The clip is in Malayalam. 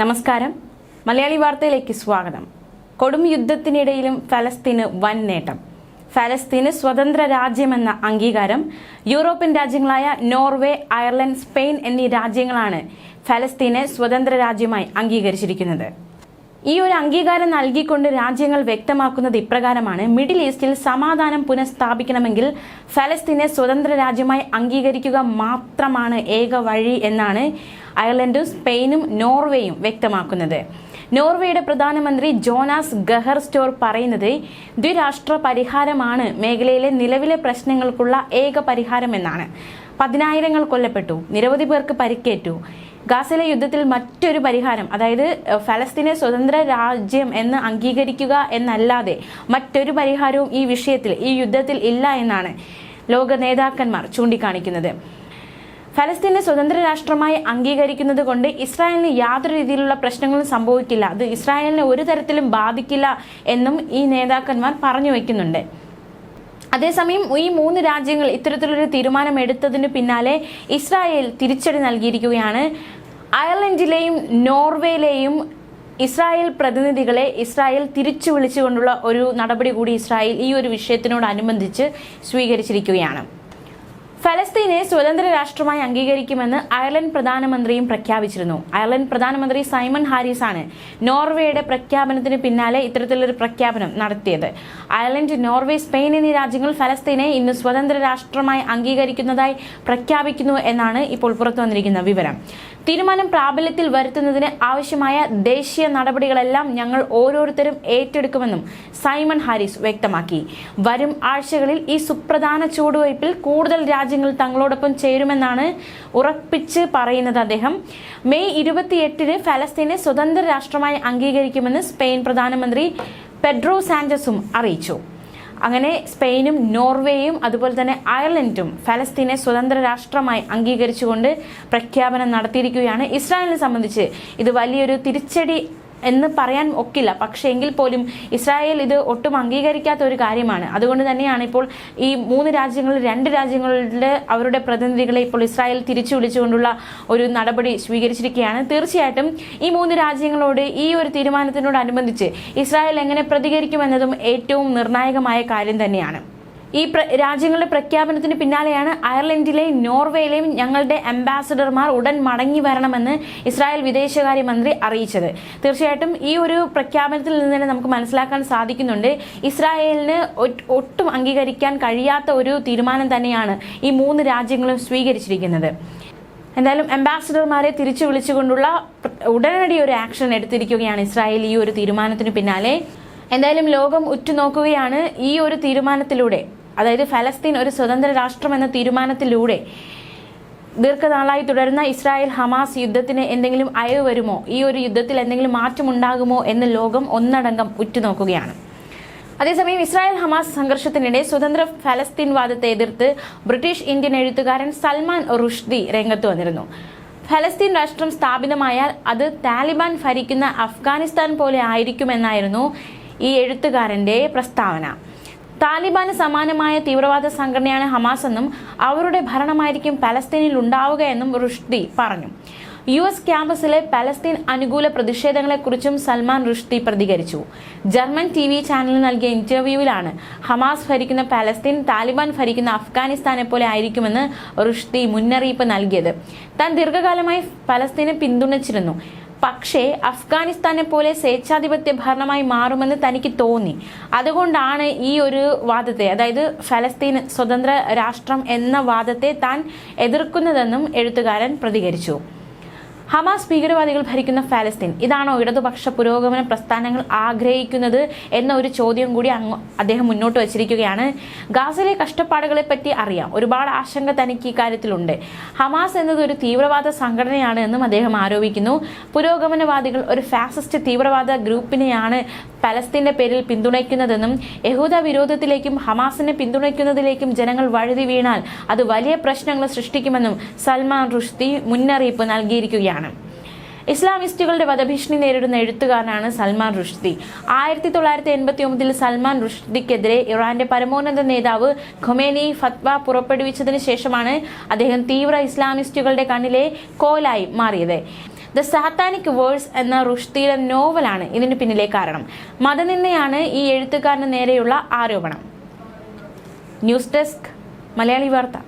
നമസ്കാരം. മലയാളി വാർത്തയിലേക്ക് സ്വാഗതം. കൊടും യുദ്ധത്തിനിടയിലും ഫലസ്തീന് വൻ നേട്ടം. ഫലസ്തീന് സ്വതന്ത്ര രാജ്യമെന്ന അംഗീകാരം യൂറോപ്യൻ രാജ്യങ്ങളായ നോർവേ അയർലൻഡ് സ്പെയിൻ എന്നീ രാജ്യങ്ങളാണ് ഫലസ്തീനെ സ്വതന്ത്ര രാജ്യമായി അംഗീകരിച്ചിരിക്കുന്നത്. ഈ ഒരു അംഗീകാരം നൽകിക്കൊണ്ട് രാജ്യങ്ങൾ വ്യക്തമാക്കുന്നത് ഇപ്രകാരമാണ്. മിഡിൽ ഈസ്റ്റിൽ സമാധാനം പുനഃസ്ഥാപിക്കണമെങ്കിൽ ഫലസ്തീനെ സ്വതന്ത്ര രാജ്യമായി അംഗീകരിക്കുക മാത്രമാണ് ഏക വഴി എന്നാണ് അയർലൻഡും സ്പെയിനും നോർവേയും വ്യക്തമാക്കുന്നത്. നോർവേയുടെ പ്രധാനമന്ത്രി ജോനാസ് ഗഹർ സ്റ്റോർ പറയുന്നത് ദ്വിരാഷ്ട്ര പരിഹാരമാണ് മേഖലയിലെ നിലവിലെ പ്രശ്നങ്ങൾക്കുള്ള ഏക പരിഹാരമെന്നാണ് പതിനായിരങ്ങൾ കൊല്ലപ്പെട്ടു. നിരവധി പേർക്ക് പരിക്കേറ്റു. ഗാസയിലെ യുദ്ധത്തിൽ മറ്റൊരു പരിഹാരം അതായത് ഫലസ്തീനെ സ്വതന്ത്ര രാജ്യം എന്ന് അംഗീകരിക്കുക എന്നല്ലാതെ മറ്റൊരു പരിഹാരവും ഈ വിഷയത്തിൽ ഈ യുദ്ധത്തിൽ ഇല്ല എന്നാണ് ലോക നേതാക്കന്മാർ ചൂണ്ടിക്കാണിക്കുന്നത്. ഫലസ്തീനെ സ്വതന്ത്ര രാഷ്ട്രമായി അംഗീകരിക്കുന്നത് കൊണ്ട് ഇസ്രായേലിന് യാതൊരു രീതിയിലുള്ള പ്രശ്നങ്ങളും സംഭവിക്കില്ല. അത് ഇസ്രായേലിനെ ഒരു തരത്തിലും ബാധിക്കില്ല എന്നും ഈ നേതാക്കന്മാർ പറഞ്ഞു വയ്ക്കുന്നുണ്ട് അതേസമയം ഈ മൂന്ന് രാജ്യങ്ങൾ ഇത്തരത്തിലൊരു തീരുമാനം എടുത്തതിന് പിന്നാലെ ഇസ്രായേൽ തിരിച്ചടി നൽകിയിരിക്കുകയാണ്. അയർലൻഡിലെയും നോർവേയിലെയും ഇസ്രായേൽ പ്രതിനിധികളെ ഇസ്രായേൽ തിരിച്ചു വിളിച്ചുകൊണ്ടുള്ള ഒരു നടപടി കൂടി ഇസ്രായേൽ ഈ ഒരു വിഷയത്തിനോടനുബന്ധിച്ച് സ്വീകരിച്ചിരിക്കുകയാണ്. ഫലസ്തീനെ സ്വതന്ത്ര രാഷ്ട്രമായി അംഗീകരിക്കുമെന്ന് അയർലൻഡ് പ്രധാനമന്ത്രിയും പ്രഖ്യാപിച്ചിരുന്നു. അയർലൻഡ് പ്രധാനമന്ത്രി സൈമൺ ഹാരിസ് ആണ് നോർവേയുടെ പ്രഖ്യാപനത്തിന് പിന്നാലെ ഇത്തരത്തിലൊരു പ്രഖ്യാപനം നടത്തിയത്. അയർലൻഡ് നോർവേ സ്പെയിൻ എന്നീ രാജ്യങ്ങൾ ഫലസ്തീനെ ഇന്ന് സ്വതന്ത്ര രാഷ്ട്രമായി അംഗീകരിക്കുന്നതായി പ്രഖ്യാപിക്കുന്നു എന്നാണ് ഇപ്പോൾ പുറത്തു വന്നിരിക്കുന്ന വിവരം. തീരുമാനം പ്രാബല്യത്തിൽ വരുത്തുന്നതിന് ആവശ്യമായ ദേശീയ നടപടികളെല്ലാം ഞങ്ങൾ ഓരോരുത്തരും ഏറ്റെടുക്കുമെന്നും സൈമൺ ഹാരിസ് വ്യക്തമാക്കി. വരും ആഴ്ചകളിൽ ഈ സുപ്രധാന ചുവടുവയ്പിൽ കൂടുതൽ രാജ്യങ്ങൾ തങ്ങളോടൊപ്പം ചേരുമെന്നാണ് ഉറപ്പിച്ച് പറയുന്നത് അദ്ദേഹം. മെയ് ഇരുപത്തിയെട്ടിന് ഫലസ്തീനെ സ്വതന്ത്ര രാഷ്ട്രമായി അംഗീകരിക്കുമെന്ന് സ്പെയിൻ പ്രധാനമന്ത്രി പെഡ്രോ സാഞ്ചസും അറിയിച്ചു. അങ്ങനെ സ്പെയിനും നോർവേയും അതുപോലെ തന്നെ അയർലൻഡും ഫലസ്തീനെ സ്വതന്ത്ര രാഷ്ട്രമായി അംഗീകരിച്ചുകൊണ്ട് പ്രഖ്യാപനം നടത്തിയിരിക്കുകയാണ്. ഇസ്രായേലിനെ സംബന്ധിച്ച് ഇത് വലിയൊരു തിരിച്ചടി എന്ന് പറയാൻ ഒക്കില്ല. പക്ഷേ എങ്കിൽ പോലും ഇസ്രായേൽ ഇത് ഒട്ടും അംഗീകരിക്കാത്ത ഒരു കാര്യമാണ്. അതുകൊണ്ട് തന്നെയാണ് ഇപ്പോൾ ഈ മൂന്ന് രാജ്യങ്ങളിൽ രണ്ട് രാജ്യങ്ങളുടെ അവരുടെ പ്രതിനിധികളെ ഇപ്പോൾ ഇസ്രായേൽ തിരിച്ചു വിളിച്ചുകൊണ്ടുള്ള ഒരു നടപടി സ്വീകരിച്ചിരിക്കുകയാണ്. തീർച്ചയായിട്ടും ഈ മൂന്ന് രാജ്യങ്ങളോട് ഈ ഒരു തീരുമാനത്തിനോടനുബന്ധിച്ച് ഇസ്രായേൽ എങ്ങനെ പ്രതികരിക്കുമെന്നതും ഏറ്റവും നിർണായകമായ കാര്യം തന്നെയാണ്. ഈ രാജ്യങ്ങളുടെ പ്രഖ്യാപനത്തിന് പിന്നാലെയാണ് അയർലൻഡിലെയും നോർവേയിലെയും ഞങ്ങളുടെ അംബാസഡർമാർ ഉടൻ മടങ്ങി വരണമെന്ന് ഇസ്രായേൽ വിദേശകാര്യമന്ത്രി അറിയിച്ചത്. തീർച്ചയായിട്ടും ഈ ഒരു പ്രഖ്യാപനത്തിൽ നിന്ന് തന്നെ നമുക്ക് മനസ്സിലാക്കാൻ സാധിക്കുന്നുണ്ട്. ഇസ്രായേലിന് ഒട്ടും അംഗീകരിക്കാൻ കഴിയാത്ത ഒരു തീരുമാനം തന്നെയാണ് ഈ മൂന്ന് രാജ്യങ്ങളും സ്വീകരിച്ചിരിക്കുന്നത്. എന്തായാലും അംബാസഡർമാരെ തിരിച്ചു വിളിച്ചുകൊണ്ടുള്ള ഉടനടി ഒരു ആക്ഷൻ എടുത്തിരിക്കുകയാണ് ഇസ്രായേൽ ഈ ഒരു തീരുമാനത്തിന് പിന്നാലെ. എന്തായാലും ലോകം ഉറ്റുനോക്കുകയാണ് ഈ ഒരു തീരുമാനത്തിലൂടെ. അതായത് ഫലസ്തീൻ ഒരു സ്വതന്ത്ര രാഷ്ട്രം എന്ന തീരുമാനത്തിലൂടെ ദീർഘനാളായി തുടരുന്ന ഇസ്രായേൽ ഹമാസ് യുദ്ധത്തിന് എന്തെങ്കിലും അയവ് വരുമോ? ഈ ഒരു യുദ്ധത്തിൽ എന്തെങ്കിലും മാറ്റമുണ്ടാകുമോ എന്ന് ലോകം ഒന്നടങ്കം ഉറ്റുനോക്കുകയാണ്. അതേസമയം ഇസ്രായേൽ ഹമാസ് സംഘർഷത്തിനിടെ സ്വതന്ത്ര ഫലസ്തീൻ വാദത്തെ എതിർത്ത് ബ്രിട്ടീഷ് ഇന്ത്യൻ എഴുത്തുകാരൻ സൽമാൻ റുഷ്ദി രംഗത്ത് വന്നിരുന്നു. ഫലസ്തീൻ രാഷ്ട്രം സ്ഥാപിതമായാൽ അത് താലിബാൻ ഭരിക്കുന്ന അഫ്ഗാനിസ്ഥാൻ പോലെ ആയിരിക്കുമെന്നായിരുന്നു ഈ എഴുത്തുകാരന്റെ പ്രസ്താവന. താലിബാന് സമാനമായ തീവ്രവാദ സംഘടനയാണ് ഹമാസ് എന്നും അവരുടെ ഭരണമായിരിക്കും പലസ്തീനിൽ ഉണ്ടാവുക എന്നും റുഷ്ദി പറഞ്ഞു. യു എസ് ക്യാമ്പസിലെ പലസ്തീൻ അനുകൂല പ്രതിഷേധങ്ങളെക്കുറിച്ചും സൽമാൻ റുഷ്ദി പ്രതികരിച്ചു. ജർമ്മൻ ടി വി ചാനലിന് നൽകിയ ഇന്റർവ്യൂവിലാണ് ഹമാസ് ഭരിക്കുന്ന പലസ്തീൻ താലിബാൻ ഭരിക്കുന്ന അഫ്ഗാനിസ്ഥാനെ പോലെ ആയിരിക്കുമെന്ന് റുഷ്ദി മുന്നറിയിപ്പ് നൽകിയത്. താൻ ദീർഘകാലമായി പലസ്തീനെ പിന്തുണച്ചിരുന്നു. പക്ഷേ അഫ്ഗാനിസ്ഥാനെ പോലെ സ്വേച്ഛാധിപത്യ ഭരണമായി മാറുമെന്ന് തനിക്ക് തോന്നി. അതുകൊണ്ടാണ് ഈ ഒരു വാദത്തെ അതായത് ഫലസ്തീൻ സ്വതന്ത്ര രാഷ്ട്രം എന്ന വാദത്തെ താൻ എതിർക്കുന്നതെന്നും എഴുത്തുകാരൻ പ്രതികരിച്ചു. ഹമാസ് ഭീകരവാദികൾ ഭരിക്കുന്ന ഫലസ്തീൻ. ഇതാണോ ഇടതുപക്ഷ പുരോഗമന പ്രസ്ഥാനങ്ങൾ ആഗ്രഹിക്കുന്നത് എന്ന ഒരു ചോദ്യം കൂടി അദ്ദേഹം മുന്നോട്ട് വച്ചിരിക്കുകയാണ്. ഗാസയിലെ കഷ്ടപ്പാടുകളെ പറ്റി അറിയാം. ഒരുപാട് ആശങ്ക തനിക്ക് ഇക്കാര്യത്തിലുണ്ട് ഹമാസ് എന്നത് ഒരു തീവ്രവാദ സംഘടനയാണ് എന്നും അദ്ദേഹം ആരോപിക്കുന്നു. പുരോഗമനവാദികൾ ഒരു ഫാസിസ്റ്റ് തീവ്രവാദ ഗ്രൂപ്പിനെയാണ് പലസ്തീന്റെ പേരിൽ പിന്തുണയ്ക്കുന്നതെന്നും യഹൂദ വിരോധത്തിലേക്കും ഹമാസിനെ പിന്തുണയ്ക്കുന്നതിലേക്കും ജനങ്ങൾ വഴുതി വീണാൽ അത് വലിയ പ്രശ്നങ്ങൾ സൃഷ്ടിക്കുമെന്നും സൽമാൻ റുഷ്ദി മുന്നറിയിപ്പ് നൽകിയിരിക്കുകയാണ്. ഇസ്ലാമിസ്റ്റുകളുടെ വധഭീഷണി നേരിടുന്ന എഴുത്തുകാരനാണ് സൽമാൻ റുഷ്ദി. ആയിരത്തി തൊള്ളായിരത്തി എൺപത്തി ഒമ്പതിൽ സൽമാൻ റുഷ്ദിക്കെതിരെ ഇറാന്റെ പരമോന്നത നേതാവ് ഖൊമേനി ഫത്വ പുറപ്പെടുവിച്ചതിന് ശേഷമാണ് അദ്ദേഹം തീവ്ര ഇസ്ലാമിസ്റ്റുകളുടെ കണ്ണിലെ കോലായി മാറിയത്. ദ സാത്താനിക് വേഴ്സ് എന്ന റുഷ്തിയുടെ നോവലാണ് ഇതിന് പിന്നിലെ കാരണം. മതനിന്ദയാണ് ഈ എഴുത്തുകാരന് നേരെയുള്ള ആരോപണം. ന്യൂസ് ഡെസ്ക് മലയാളി വാർത്ത.